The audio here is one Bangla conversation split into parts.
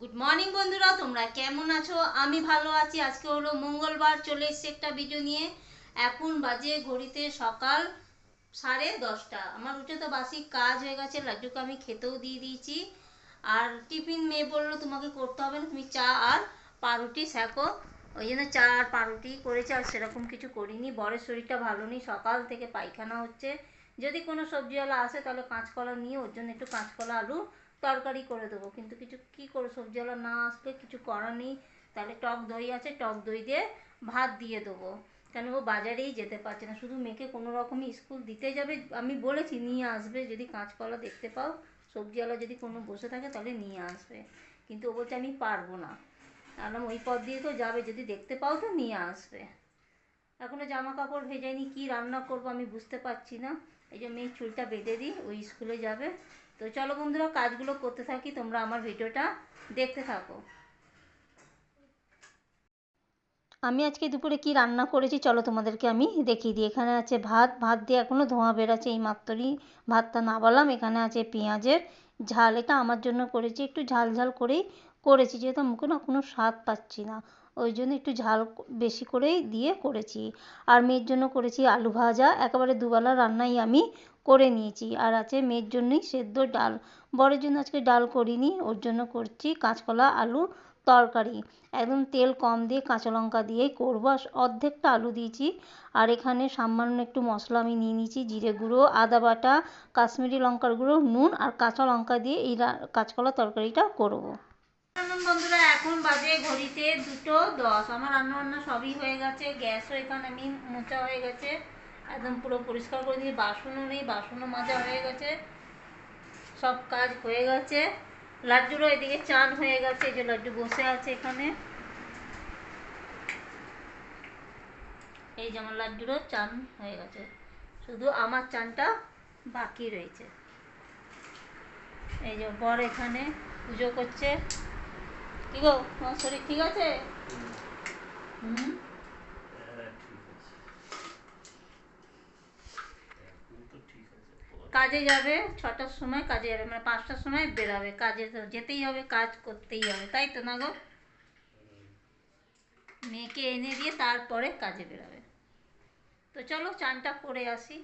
গুড মর্নিং বন্ধুরা, তোমরা কেমন আছো? আমি ভালো আছি। আজকে হলো মঙ্গলবার, চলে এসেছি একটা ভিডিও নিয়ে। এখন বাজে ঘড়িতে সকাল সাড়ে দশটা। আমার উঠে তো বাসি কাজ হয়ে গেছে, লাড্ডুকে আমি খেতেও দিয়ে দিয়েছি। আর টিফিন মেয়ে বলল, তোমাকে করতে হবে না, তুমি চা আর পাউরুটি শেখো ওই জন্য চা আর পাউরুটি করেছি, আর সেরকম কিছু করিনি। বরের শরীরটা ভালো নেই, সকাল থেকে পায়খানা হচ্ছে। যদি কোনো সবজিওয়ালা আসে, তাহলে কাঁচকলা নিয়ে, ওর জন্য একটু কাঁচকলা আলু তরকারি করে দেবো। কিন্তু কিছু কি করে সবজিওয়ালা না আসলে কিছু করার নেই। তাহলে টক দই আছে, টক দই দিয়ে ভাত দিয়ে দেবো। কেন ও বাজারেই যেতে পারছে না। শুধু মেয়েকে কোনো রকমই স্কুল দিতে যাবে, আমি বলেছি, নিয়ে আসবে। যদি কাঁচকলা দেখতে পাও সবজিওয়ালা যদি কোনো বসে থাকে, তাহলে নিয়ে আসবে। কিন্তু ও বলছে, আমি পারব না। আলাম ওই পথ দিয়ে তো যাবে, যদি দেখতে পাও তো নিয়ে আসবে। এখনও জামা কাপড় ভেজাইনি কি রান্না করব আমি বুঝতে পারছি না। এই যে মেয়ের চুলটা বেঁধে দিই, ওই স্কুলে যাবে। তো চলো বন্ধুরা, কাজগুলো করতে থাকি, তোমরা আমার ভিডিওটা দেখতে থাকো। আমি আজকে দুপুরে কি রান্না করেছি, চলো তোমাদেরকে আমি দেখিয়ে দিই। এখানে আছে ভাত ভাত দিয়ে এখনও ধোঁয়া বেরাচ্ছে, এই মাত্রই ভাতটা না বললাম এখানে আছে পেঁয়াজের ঝাল, এটা আমার জন্য করেছি, একটু ঝাল ঝাল করেই করেছি, যেহেতু মুখে না কোনো স্বাদ পাচ্ছি না। ওই জন্য একটু ঝাল বেশি করেই দিয়ে করেছি। আর মেয়ের জন্য করেছি আলু ভাজা, একেবারে দুবেলা রান্নাই আমি করে নিয়েছি। আর আছে মেয়ের জন্যই সেদ্ধ ডাল। বরের জন্য আজকে ডাল করিনি, ওর জন্য করছি কাঁচকলা আলু তরকারি। একদম তেল কম দিয়ে কাঁচা লঙ্কা দিয়েই করব। আর অর্ধেকটা আলু দিয়েছি। আর এখানে সামান্য একটু মশলা আমি নিয়ে নিয়েছি, জিরে গুঁড়ো, আদা বাটা, কাশ্মীরি লঙ্কার গুঁড়ো, নুন আর কাঁচা লঙ্কা দিয়ে এই কাঁচকলা তরকারিটা করব। এখন বাজে ঘড়িতে দুটো দশ। আমার সবই হয়ে গেছে, গ্যাসও এখানে মোচা হয়ে গেছে। একদম পুরো পরিষ্কার বাসনও নেই, বাসনও মাজা হয়ে গেছে। সব কাজ হয়ে গেছে। লাড্ডুরও এদিকে চান হয়ে গেছে, এই যে লাড্ডু বসে আছে এখানে। এই যে আমার লাড্ডুরও চান হয়ে গেছে। শুধু আমার চানটা বাকি রয়েছে। এই যে বর এখানে পুজো করছে। কি গো তোমার শরীর ঠিক আছে? হুম। কাজে যাবে ছটার সময় কাজে যাবে মানে পাঁচটার সময় বেরাবে। কাজে যেতেই হবে কাজ করতেই হবে তাই তো না গো? মেয়েকে এনে দিয়ে তারপরে কাজে বেরাবে। তো চলো চানটা করে আসি।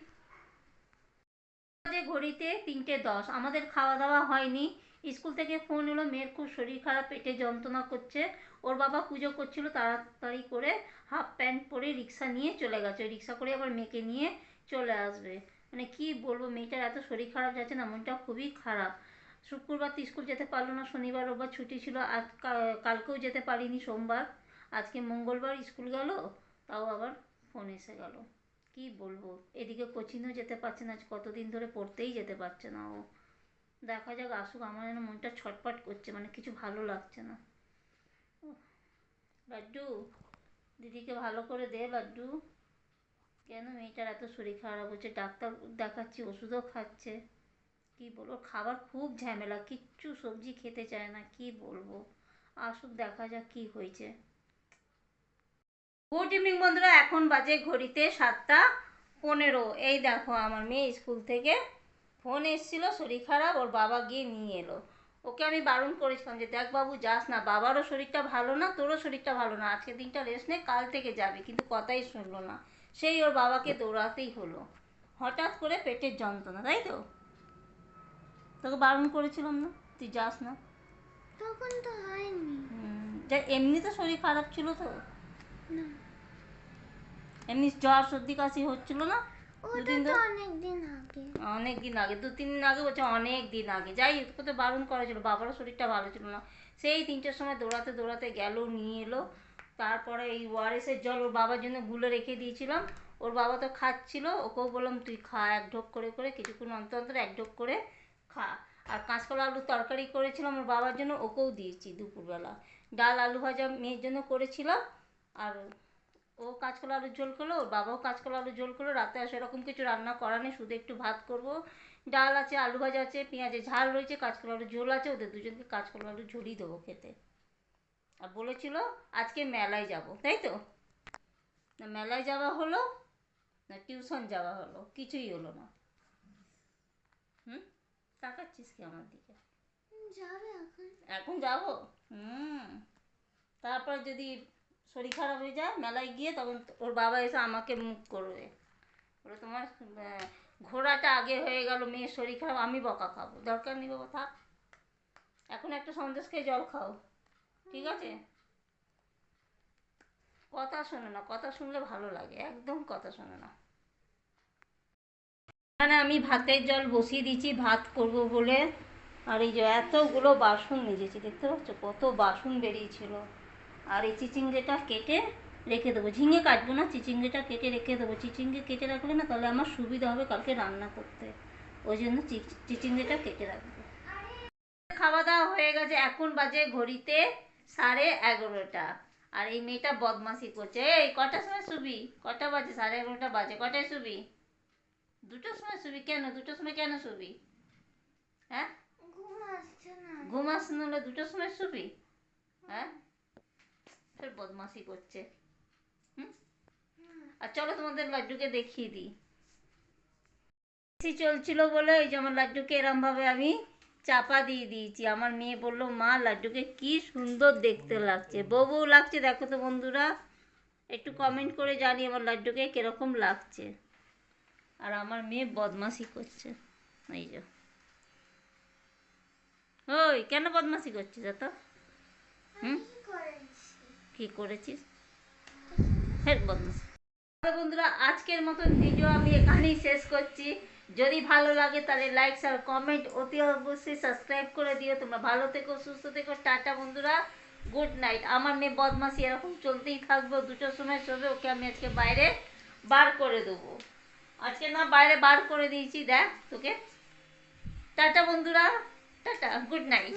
ঘড়িতে তিনটে দশ আমাদের খাওয়া দাওয়া হয়নি। স্কুল থেকে ফোন এলো, মেয়ের খুব শরীর খারাপ, পেটে যন্ত্রণা করছে। ওর বাবা পুজো করছিল, তাড়াতাড়ি করে হাফ প্যান্ট পরে রিক্সা নিয়ে চলে গেছে। রিক্সা করে আবার মেয়েকে নিয়ে চলে আসবে। মানে কি বলব, মেয়েটার এত শরীর খারাপ যাচ্ছে না, মনটা খুবই খারাপ। শুক্রবার তো স্কুল যেতে পারল না, শনিবার, রোববার ছুটি ছিল। আজ কালকেও যেতে পারিনি, সোমবার। আজকে মঙ্গলবার স্কুল গেল, তাও আবার ফোন এসে গেল। কি বলব, এদিকে কোচিংও যেতে পারছে না কতদিন ধরে পড়তেই যেতে পারছে না ও। দেখা যাক, আসুক, আমার যেন মনটা ছটপট করছে মানে কিছু ভালো লাগছে না। লাড্ডু, দিদিকে ভালো করে দে লাড্ডু। কেন মেয়েটার এত শরীর খারাপ হচ্ছে? ডাক্তার দেখাচ্ছি, ওষুধও খাচ্ছে। কি বলব, খাবার খুব ঝামেলা, কিচ্ছু সবজি খেতে চায় না, কি বলব? আসুক, দেখা যাক কি হয়েছে। গুড ইভিনিং বন্ধুরা, এখন বাজে ঘড়িতে সাতটা পনেরো। এই দেখো, আমার মেয়ে স্কুল থেকে ফোন এসেছিল শরীর খারাপ ওর বাবা গিয়ে নিয়ে এলো। ওকে আমি বারণ করেছিলাম যে দেখ বাবু যাস না বাবারও শরীরটা ভালো না তোরও শরীরটা ভালো না আজকে দিনটা রেস্ট নে কাল থেকে যাবে। কিন্তু কথাই শুনলো না। সেই ওর বাবাকে দৌড়াতেই হলো। হঠাৎ করে পেটের যন্ত্রণা তাই তো? তোকে বারণ করেছিলাম না তুই যাস না? তখন তো হয়নি। যা এমনি তো শরীর খারাপ ছিল তো? এমনি জ্বর সর্দি কাশি হচ্ছিল না? অনেক দিন আগে। দু তিন দিন আগে বলছে অনেক দিন আগে। যাই তো বারণ করা ছিল বাবারও শরীরটা ভালো ছিল না। সেই তিনটের সময় দৌড়াতে দৌড়াতে গেল নিয়ে এলো। তারপরে এই ওয়ারেসের জল ওর বাবার জন্য গুলে রেখে দিয়েছিলাম। ওর বাবা তো খাচ্ছিল ওকেও বললাম তুই খা এক ঢোক করে করে কিছুক্ষণ অন্তর অন্তর এক ঢোক করে খা। আর কাঁচকলা আলুর তরকারি করেছিলাম ওর বাবার জন্য ওকেও দিয়েছি দুপুরবেলা। ডাল আলু ভাজা মেয়ের জন্য করেছিলাম। আর ও কাঁচকলা আলুর ঝোল করল ওর বাবাও কাঁচকলা আলুর ঝোল করল রাতে আর সেরকম কিছু রান্না করা নেই শুধু একটু ভাত করব। ডাল আছে আলু ভাজা আছে পেঁয়াজের ঝাল রয়েছে কাঁচকলা আলুর ঝোল আছে ওদের দুজনকে কাঁচকলা আলুর ঝোলই দেবো খেতে। আর বলেছিল আজকে মেলায় যাব তাই তো? না মেলায় যাওয়া হলো না টিউশন যাওয়া হলো কিছুই হলো না। হুম? তাকাচ্ছিস কি আমার দিকে? এখন যাব? হুম। তারপর যদি শরীর খারাপ হয়ে যায়, মেলায় গিয়ে তখন ওর বাবা এসে আমাকে মুখ করবে। ওরা তোমার ঘোড়াটা আগে হয়ে গেল, মেয়ের শরীর খারাপ, আমি বকা খাব। দরকার নেই বাবা, থাক। এখন একটা সন্দেশ খেয়ে জল খাও। ঠিক আছে? কথা শোনে না, কথা শুনলে ভালো লাগে, একদম কথা শোনে না। এখানে আমি ভাতের জল বসিয়ে দিয়েছি, ভাত করব বলে। আর এই যে এতগুলো বাসন মেজেছি, দেখতে পাচ্ছ? কত বাসন বেরিয়েছিল। আর এই চিচিঙ্গেটা কেটে রেখে দেবো। ঝিঙে কাটবো না চিচিঙ্গেটা কেটে রেখে দেবো। চিচিঙ্গে কেটে রাখলে না তাহলে আমার সুবিধা হবে কালকে রান্না করতে। ওই জন্য চি- চিচিঙ্গেটা কেটে রাখব। খাওয়া দাওয়া হয়ে গেছে এখন বাজে ঘড়িতে সাড়ে এগারোটা। আর এই মেয়েটা বদমাশি করছে। এই কটার সময় শুবি? কটা বাজে? সাড়ে এগারোটা বাজে। কটায় শুবি? দুটোর সময় শুবি কেন? দুটোর সময় কেন শুবি? হ্যাঁ? ঘুম আসছে না। ঘুম আসছে না দুটোর সময় শুবি? হ্যাঁ? ফের বদমাশি করছে। আর চলো তোমাদের লাড্ডুকে দেখিয়ে দিই। এসি চলছিল বলে এই যে আমার লাড্ডুকে এরম ভাবে আমি চাপা দিয়ে দিয়েছি। আমার মেয়ে বলল, মা, লাড্ডুকে কি সুন্দর দেখতে লাগছে। বউ লাগছে। দেখো তো বন্ধুরা, একটু কমেন্ট করে জানি আমার লাড্ডুকে কীরকম লাগছে। আর আমার মেয়ে বদমাশি করছে। এই যে। ওই, কেন বদমাশি করছিস এত? হুম? কি করেছিস? বন্ধুরা, আজকের মতন ভিডিও আমি এখানেই শেষ করছি। যদি ভালো লাগে তাহলে লাইক আর কমেন্ট অতি অবশ্যই সাবস্ক্রাইব করে দিও। তোমরা ভালো থেকো, সুস্থ থেকো। টাটা বন্ধুরা। গুড নাইট আমার মেয়ে বদমাশি এরকম চলতেই থাকব। দুটোর সময় শোবে, ওকে আমি আজকে বাইরে বার করে দেবো। আজকে না, বাইরে বার করে দিয়েছি, দেখ তোকে। টাটা বন্ধুরা। টাটা। Good night